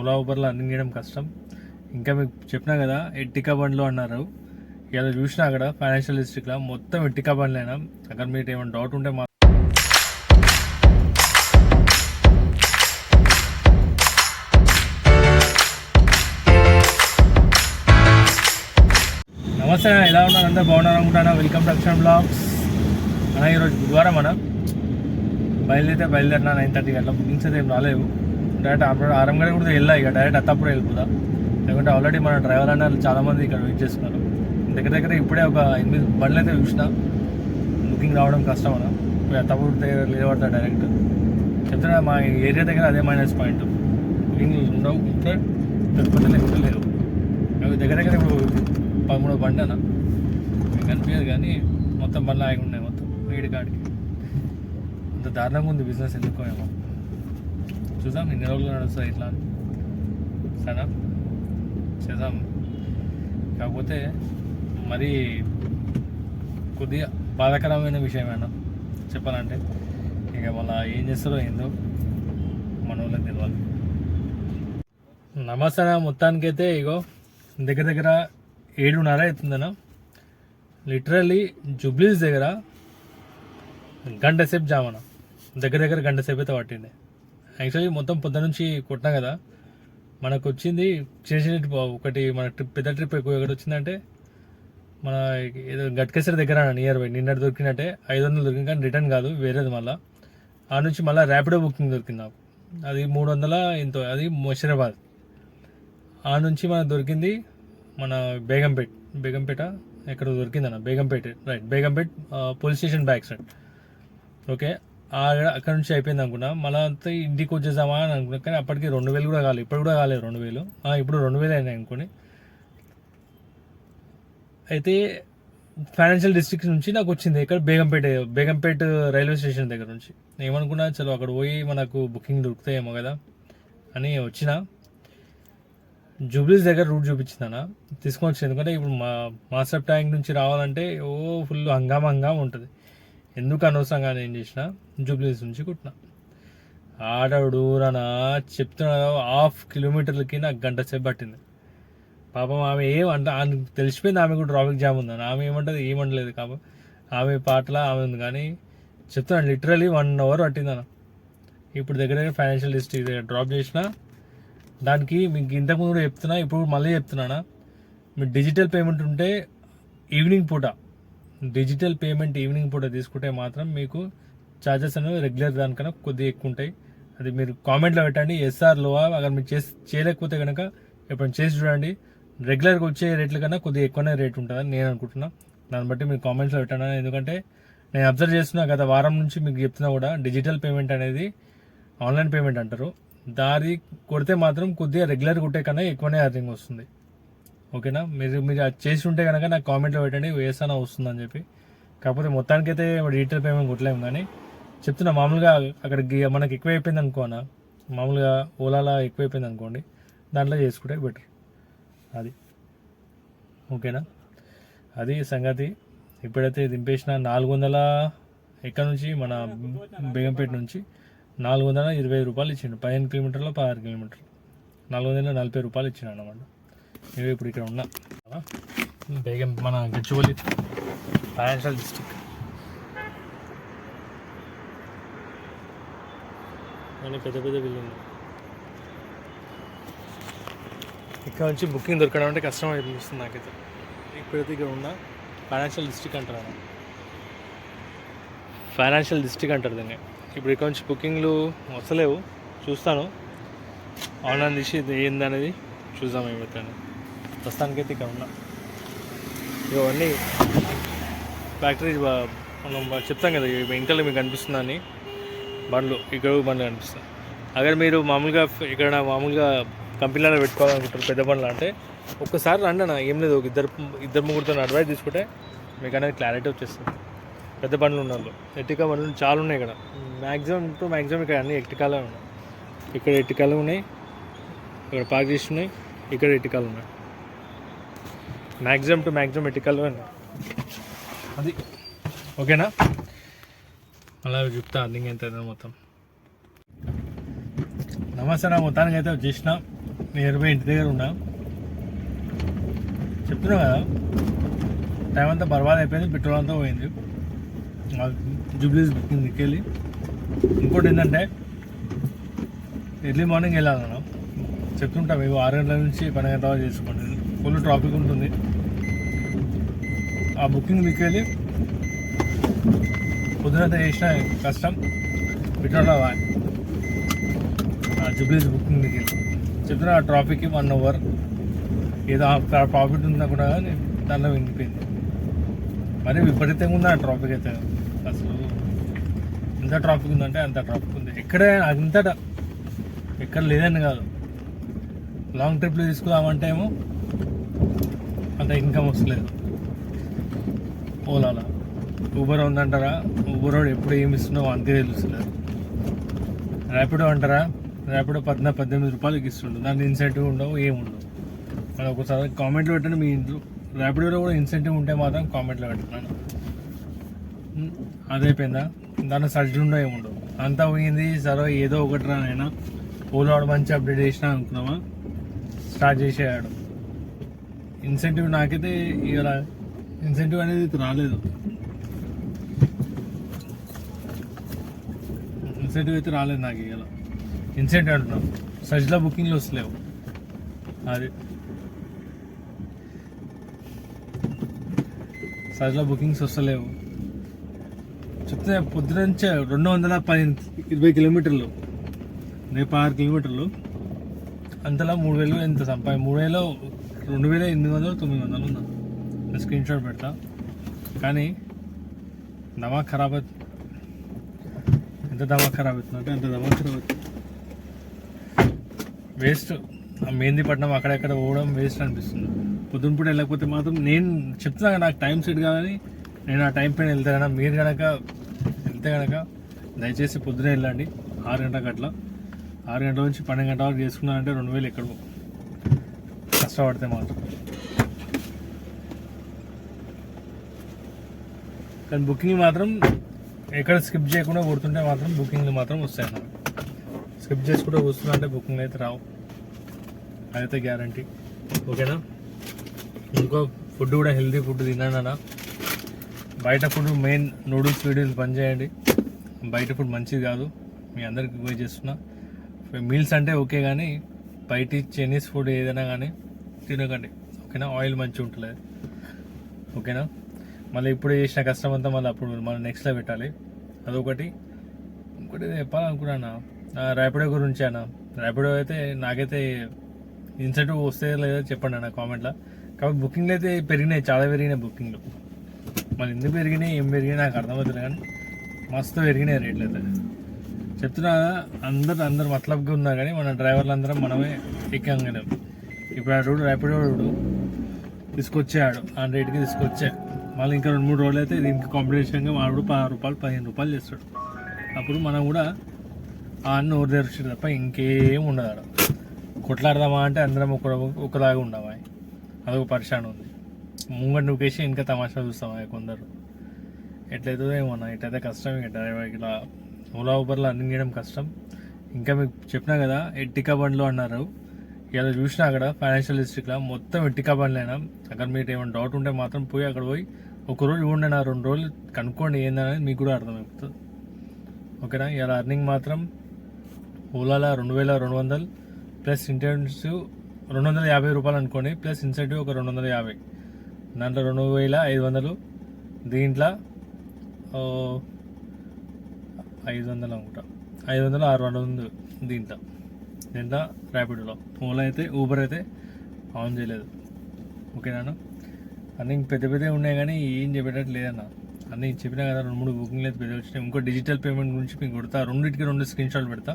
ఓలా ఊబర్లో అన్ని చేయడం కష్టం. ఇంకా మీకు చెప్పినా కదా ఎట్టికా బండ్లు అన్నారు. ఇలా చూసినా అక్కడ ఫైనాన్షియల్ డిస్ట్రిక్ట్లో మొత్తం ఎట్టికా బండ్లైనా? అక్కడ మీకు ఏమైనా డౌట్ ఉంటే మా నమస్తే ఎలా ఉన్నారు అందరూ? బాగున్నారు అనుకుంటాను వెల్కమ్ టు అక్షన్ బ్లాగ్స్ అన్న ఈరోజు బుధవారం అన్న. బయలుదేరితే బయలుదేరినా నైన్ థర్టీ అట్లా బుకింగ్స్ అయితే ఏం రాలేవు డైరెక్ట్ అప్పుడు ఆరం కూడా వెళ్ళా ఇక డైరెక్ట్ అత్తప్పుడు వెళ్ళిపోదా లేకుంటే ఆల్రెడీ మన డ్రైవర్ అన్న చాలామంది ఇక్కడ వెయిట్ చేస్తున్నారు. దగ్గర దగ్గర ఇప్పుడే ఒక ఎనిమిది బండ్లు అయితే చూసిన. బుకింగ్ రావడం కష్టం అన్న. ఇప్పుడు అత్తప్పుడు దగ్గర లేవడతా డైరెక్ట్ చెప్తున్నా మా ఏరియా దగ్గర అదే మైనస్ పాయింట్ బుకింగ్ ఉండవు ఉంటే తిరుపతి లేకుంటే లేవు. అవి దగ్గర దగ్గర ఇప్పుడు పదమూడు బండి అన్న. కనిపించదు కానీ మొత్తం బండ్లు ఆగి ఉన్నాయి మొత్తం. వేడి కాడికి. అంత దారుణంగా ఉంది బిజినెస్ ఎందుకో ఏమో. చూద్దాం ఎన్ని రోజులు నడుస్తుంది ఇట్లా. అని. సరేనా చేద్దాం. కాకపోతే మరి కొద్దిగా బాధాకరమైన విషయమేనా చెప్పాలంటే ఇక మళ్ళీ ఏం చేస్తారో ఏందో మన వాళ్ళకి తెలియాలి నమస్తే మొత్తానికైతే ఇగో దగ్గర దగ్గర ఏడున్నర అవుతుందన్న లిటరల్లీ జూబ్లీస్ దగ్గర గంట సేపు జామన దగ్గర దగ్గర గంట సేపు అయితే పట్టింది. యాక్చువల్లీ మొత్తం పొద్దు నుంచి కొట్టినా కదా. మనకు వచ్చింది చిన్న చిన్న ట్రిప్ ఒకటి మన ట్రిప్ పెద్ద ట్రిప్ ఎక్కువ ఎక్కడ వచ్చిందంటే మన ఏదో గట్కేసరి దగ్గర నియర్ బై నిన్న దొరికినట్టే ఐదు వందలు దొరికింది కానీ రిటర్న్ కాదు వేరేది మళ్ళీ. ఆ నుంచి మళ్ళీ ర్యాపిడో బుకింగ్ దొరికింది నాకు. అది మూడు వందల ఎంతో అది ముషిరాబాద్. ఆ నుంచి మనకు దొరికింది మన బేగంపేట్. బేగంపేట ఎక్కడ దొరికిందన్న Begumpet right Begumpet police station back side okay అక్కడ నుంచి అయిపోయింది అనుకున్నా. మళ్ళీ అంతా ఇంటికి వచ్చేసామా అని అనుకున్నా. కానీ అప్పటికి రెండు వేలు కూడా కాలేదు. ఇప్పుడు కూడా కాలేదు రెండు వేలు. ఇప్పుడు రెండు వేలు అయినాయి అనుకోని అయితే ఫైనాన్షియల్ డిస్ట్రిక్ట్ నుంచి నాకు వచ్చింది. ఇక్కడ బేగంపేట బేగంపేట రైల్వే స్టేషన్ దగ్గర నుంచి. ఏమనుకున్నా చలో అక్కడ పోయి మనకు బుకింగ్ దొరుకుతాయేమో కదా అని వచ్చిన. జూబ్లీస్ దగ్గర రూట్ చూపించిందన్న. తీసుకొని వచ్చింది ఎందుకంటే ఇప్పుడు మా మాస్టర్ ట్యాంక్ నుంచి రావాలంటే ఓ ఫుల్ హంగామా హంగామా ఉంటుంది. ఎందుకు అనవసరంగా నేను ఏం చేసిన జూబ్లీస్ నుంచి కుట్టిన. ఆడవుడూరన చెప్తున్నా హాఫ్ కిలోమీటర్లకి నాకు గంట సేపు పట్టింది. పాపం ఆమె ఏం అంట ఆమె తెలిసిపోయింది ఆమె కూడా ట్రాఫిక్ జామ్ ఉందని. ఆమె ఏమంటది ఏమంటలేదు కాబట్టి ఆమె పాటల ఆమె ఉంది కానీ చెప్తున్నాను లిటరలీ వన్ అవర్ పట్టిందన్న ఇప్పుడు దగ్గర దగ్గర ఫైనాన్షియల్ లిస్ట్ దగ్గర డ్రాప్ చేసిన. దానికి మీకు ఇంతకుముందు కూడా చెప్తున్నా ఇప్పుడు మళ్ళీ చెప్తున్నానా మీరు డిజిటల్ పేమెంట్ ఉంటే ఈవినింగ్ పూట డిజిటల్ పేమెంట్ ఈవినింగ్ పూట తీసుకుంటే మాత్రం మీకు ఛార్జెస్ అనేవి రెగ్యులర్ దానికన్నా కొద్దిగా ఎక్కువ ఉంటాయి. అది మీరు కామెంట్లో పెట్టండి. ఎస్ఆర్ లోవా అక్కడ మీరు చేసి చేయలేకపోతే కనుక ఎప్పుడైనా చేసి చూడండి. రెగ్యులర్గా వచ్చే రేట్ల కన్నా కొద్దిగా ఎక్కువనే రేట్ ఉంటుందని నేను అనుకుంటున్నా. దాన్ని బట్టి మీరు కామెంట్స్లో పెట్టండి. ఎందుకంటే నేను అబ్జర్వ్ చేస్తున్నా గత వారం నుంచి మీకు చెప్తున్నా కూడా డిజిటల్ పేమెంట్ అనేది ఆన్లైన్ పేమెంట్ అంటారు. దారి కొడితే మాత్రం కొద్దిగా రెగ్యులర్గా కొట్టే కన్నా ఎక్కువనే అర్నింగ్ వస్తుంది. ఓకేనా? మీరు మీరు అది చేసి ఉంటే కనుక నాకు కామెంట్లో పెట్టండి వేసానా వస్తుందని చెప్పి. కాకపోతే మొత్తానికైతే డిజిటల్ పేమెంట్ కొట్టలేము కానీ చెప్తున్నా మామూలుగా అక్కడ గి- మనకి ఎక్కువ అయిపోయింది అనుకోనా మామూలుగా ఓలాలా ఎక్కువ అయిపోయింది అనుకోండి దాంట్లో చేసుకుంటే బెటర్ అది. ఓకేనా? అది సంగతి. ఇప్పుడైతే దింపేసిన నాలుగు వందల ఎక్కడ నుంచి? మన బేగంపేట నుంచి నాలుగు వందల ఇరవై రూపాయలు ఇచ్చిండు. పదిహేను కిలోమీటర్లో పదహారు కిలోమీటర్లు. నాలుగు వందల నలభై రూపాయలు ఇచ్చిన అన్నమాట. ఇవి ఇప్పుడు ఇక్కడ ఉన్నా. బేగం మన గచ్చిబౌలి ఫైనాన్షియల్ డిస్ట్రిక్ట్ అని పెద్ద పెద్ద బిల్డింగ్ ఇక్కడ నుంచి బుకింగ్ దొరకడం అంటే కష్టం అనిపిస్తుంది నాకైతే. ఇప్పుడైతే ఇక్కడ ఉన్న ఫైనాన్షియల్ డిస్ట్రిక్ట్ అంటారు. ఫైనాన్షియల్ డిస్ట్రిక్ట్ అంటారు దీన్ని. ఇప్పుడు ఇక్కడ నుంచి బుకింగ్లు వస్తలేవు. చూస్తాను. ఆన్లైన్ తీసి ఏందనేది చూద్దాం ఏమవుతుంది. ప్రస్తుతానికైతే ఇక్కడ ఉన్నా. ఇవన్నీ ఫ్యాక్టరీ మనం చెప్తాం కదా ఇవి ఇంట్లో మీకు కనిపిస్తుందని బండ్లు ఇక్కడ బండ్లు కనిపిస్తాయి అగర్ మీరు మామూలుగా ఇక్కడ మామూలుగా కంపెనీలో పెట్టుకోవాలనుకుంటారు పెద్ద బండ్లు అంటే ఒక్కసారి రండి అన్న ఏం లేదు ఇద్దరు ఇద్దరు ముగ్గురితో అడ్వైస్ తీసుకుంటే మీకు అనేది క్లారిటీ వచ్చేస్తుంది. పెద్ద బండ్లు ఉన్నారు ఎట్టికా బండ్లు చాలా ఉన్నాయి ఇక్కడ. మ్యాక్సిమం టు మ్యాక్సిమం ఇక్కడ అన్ని ఎట్టికాలే ఉన్నాయి. ఇక్కడ ఎట్టికాలు ఉన్నాయి ఇక్కడ పార్క్ చేసి ఉన్నాయి ఇక్కడ ఎట్టికాలు ఉన్నాయి. మ్యాక్సిమం టు మ్యాక్సిమం ఎట్టికాలు అది. ఓకేనా? అలా చెప్తా అర్థం ఎంత మొత్తం. నమస్తే నా మొత్తానికి అయితే వచ్చేసిన. నియర్ బై ఇంటి దగ్గర ఉన్నా. చెప్తున్నా కదా టైం అంతా బర్బాద్ అయిపోయింది పెట్రోల్ అంతా పోయింది. జూబ్లీస్ బుకింగ్ దిక్కెళ్ళి. ఇంకోటి ఏంటంటే ఎర్లీ మార్నింగ్ వెళ్ళాలన్నా. చెప్తుంటాం ఇవి ఆరు గంటల నుంచి పన్నెండు గంటల చేసుకోండి ఫుల్ ట్రాఫిక్ ఉంటుంది. ఆ బుకింగ్ దిక్కెళ్ళి పొద్దునంతా చేసిన కష్టం. పెట్రోల్ ఆ జూబ్లీస్ బుకింగ్ వెళ్ళి చెప్తున్నా ఆ ట్రాఫిక్కి వన్ అవర్. ఏదో ప్రాఫిట్ ఉందా కూడా కానీ దానిలో వినిపోయింది మరి విపరీతంగా ఉంది ఆ ట్రాఫిక్ అయితే. అసలు ఎంత ట్రాఫిక్ ఉందంటే అంత ట్రాఫిక్ ఉంది. ఎక్కడే అంతటా ఎక్కడ లేదని కాదు. లాంగ్ ట్రిప్లు తీసుకుందామంటే ఏమో అంత ఇన్కమ్ వస్తలేదు. ఓలాలో ఊబర్ ఉందంటారా? ఊబర్ వాడు ఎప్పుడు ఏమి ఇస్తుందో అంతే తెలుస్తలేదు ర్యాపిడో అంటారా? ర్యాపిడో పద్నా పద్దెనిమిది రూపాయలకి ఇస్తుండు. దాని ఇన్సెంటివ్ ఉండవు ఏముండవు అది ఒకసారి కామెంట్లో పెట్టండి మీ ఇంట్లో. ర్యాపిడోలో కూడా ఇన్సెంటివ్ ఉంటే మాత్రం కామెంట్లో పెట్టుకున్నాను అదైపోయిందా? దాంట్లో సర్జీ ఉండవు. ఏముండవు అంతా పోయింది సరే ఏదో ఒకటి రానైనా ఓలా మంచి అప్డేట్ చేసినా అనుకున్నామా స్టార్ట్ చేసేయాడు. ఇన్సెంటివ్ నాకైతే ఇలా ఇన్సెంటివ్ అనేది రాలేదు. ఇన్సెంటివ్ అయితే రాలేదు నాకు ఇలా ఇన్సెంటివ్ అంటున్నాం సజ్లో బుకింగ్లు వస్తలేవు. అది. సజ్లో బుకింగ్స్ వస్తలేవు. చెప్తే పొద్దునుంచే రెండు వందల పది ఇరవై కిలోమీటర్లు. రేపు ఆరు కిలోమీటర్లు. అంతలా మూడు వేలు ఎంత సంపా మూడు వేలు రెండు వేల ఎనిమిది వందలు తొమ్మిది వందలు ఉన్నాను స్క్రీన్ షాట్ పెడతా. కానీ దమా ఖరాబ్ అవుతుంది ఎంత దమా ఖరాబ్ అవుతుందంటే అంత దమా ఖరాబ్ అవుతుంది. వేస్ట్ ఆ మెహందీపట్నం అక్కడెక్కడ పోవడం వేస్ట్ అనిపిస్తుంది. పొద్దున పూట వెళ్ళకపోతే మాత్రం నేను చెప్తున్నా నాకు టైం సెట్ కాదని నేను ఆ టైం పైన వెళ్తే కనుక మీరు కనుక వెళ్తే కనుక దయచేసి పొద్దునే వెళ్ళండి ఆరు గంటలకు అట్లా. ఆరు గంటల నుంచి పన్నెండు గంటల వరకు చేసుకున్నారంటే రెండు వేలు ఎక్కడ కష్టపడితే మాత్రం. కానీ బుకింగ్ మాత్రం ఎక్కడ స్కిప్ చేయకుండా కొడుతుంటే మాత్రం బుకింగ్లు మాత్రం వస్తాయి నాకు స్కిప్ చేసుకుంటే వస్తున్నా అంటే బుకింగ్ అయితే రావు. అదైతే గ్యారంటీ. ఓకేనా? ఇంకో ఫుడ్ కూడా హెల్తీ ఫుడ్ తినండి బయట ఫుడ్ మెయిన్ నూడిల్స్ వీడియోస్ బంద్ చేయండి. బయట ఫుడ్ మంచిది కాదు. మీ అందరికి పోయి చేస్తున్నా. మీల్స్ అంటే ఓకే కానీ బయట చైనీస్ ఫుడ్ ఏదైనా కానీ తినకండి. ఓకేనా? ఆయిల్ మంచిగా ఉంటుంది ఓకేనా? మళ్ళీ ఇప్పుడు చేసిన కష్టం అంతా మళ్ళీ అప్పుడు మళ్ళీ నెక్స్ట్లో పెట్టాలి. అదొకటి. ఇంకోటి ఏదో చెప్పాలనుకున్నాను ర్యాపిడో గురించి అన్న. ర్యాపిడో అయితే నాకైతే ఇన్సెంటివ్ వస్తే లేదో చెప్పండి అన్న కామెంట్లో కాబట్టి బుకింగ్లు అయితే పెరిగినాయి చాలా పెరిగినాయి బుకింగ్లు మళ్ళీ ఎందుకు పెరిగినాయి ఏం పెరిగినాయి నాకు అర్థమవుతుంది కానీ మస్తు పెరిగినాయి రేట్లు అయితే. చెప్తున్నా అందరు అందరు మతలబ్గా ఉన్నారు కానీ మన డ్రైవర్లు అందరం మనమే ఎక్కంగానే ఇప్పుడు ఆ రోడ్డు ర్యాపిడో రోడ్డు తీసుకొచ్చాడు. ఆ రేటుకి తీసుకొచ్చా మళ్ళీ ఇంకా రెండు మూడు రోజులు అయితే దీనికి కాంపిటీషన్గా వాడు పది రూపాయలు పదిహేను రూపాయలు చేస్తాడు. అప్పుడు మనం కూడా ఆ అన్న ఊరు తెరిచాడు తప్ప ఇంకేం ఉండదు ఆడ. కొట్లాడదామా అంటే అందరం ఒక ఒకలాగా ఉండవా అదొక పరిశాన్ ఉంది. ముంగట నువ్వేసి ఇంకా తమాషా చూస్తామా కొందరు? ఎట్లయితుందో ఏమన్నా ఎట్లయితే కష్టం ఇక డ్రైవర్ ఇలా ఓలా ఊబర్లో అన్ని చేయడం కష్టం. ఇంకా మీకు చెప్పినా కదా ఎట్టికా బండ్లు అన్నారు. ఇలా చూసినా అక్కడ ఫైనాన్షియల్ డిస్ట్రిక్ట్లో మొత్తం ఎట్టికా బండ్లైనా. అక్కడ మీకు ఏమైనా డౌట్ ఉంటే మాత్రం పోయి అక్కడ పోయి ఒక రోజు ఇవ్వండి నా రెండు రోజులు కనుక్కోండి ఏందనేది మీకు కూడా అర్థమవుతుంది ఓకేనా? ఇలా అర్నింగ్ మాత్రం ఓలాలో రెండు వేల రెండు వందలు ప్లస్ ఇంటెన్సివ్ రెండు వందల యాభై రూపాయలు అనుకోండి ప్లస్ ఇన్సెంటివ్ ఒక రెండు వందల యాభై. దాంట్లో రెండు వేల ఐదు వందలు. దీంట్లో ఐదు వందలు అనుకుంటా. ఐదు వందలు ఆరు వందలు ఉంది దీంట్లో. దీంట్లో ర్యాపిడోలో. ఓలా అయితే ఊబర్ అయితే ఆన్ చేయలేదు. ఓకేనా? అన్నీ పెద్ద పెద్దవి ఉన్నాయి కానీ ఏం చెప్పేటట్టు లేదన్న. అన్నీ చెప్పినా కదా రెండు మూడు బుకింగ్లు అయితే పెద్ద వచ్చినాయి. ఇంకో డిజిటల్ పేమెంట్ గురించి మీకు కొడతా. రెండింటికి రెండు స్క్రీన్ షాట్ పెడతా.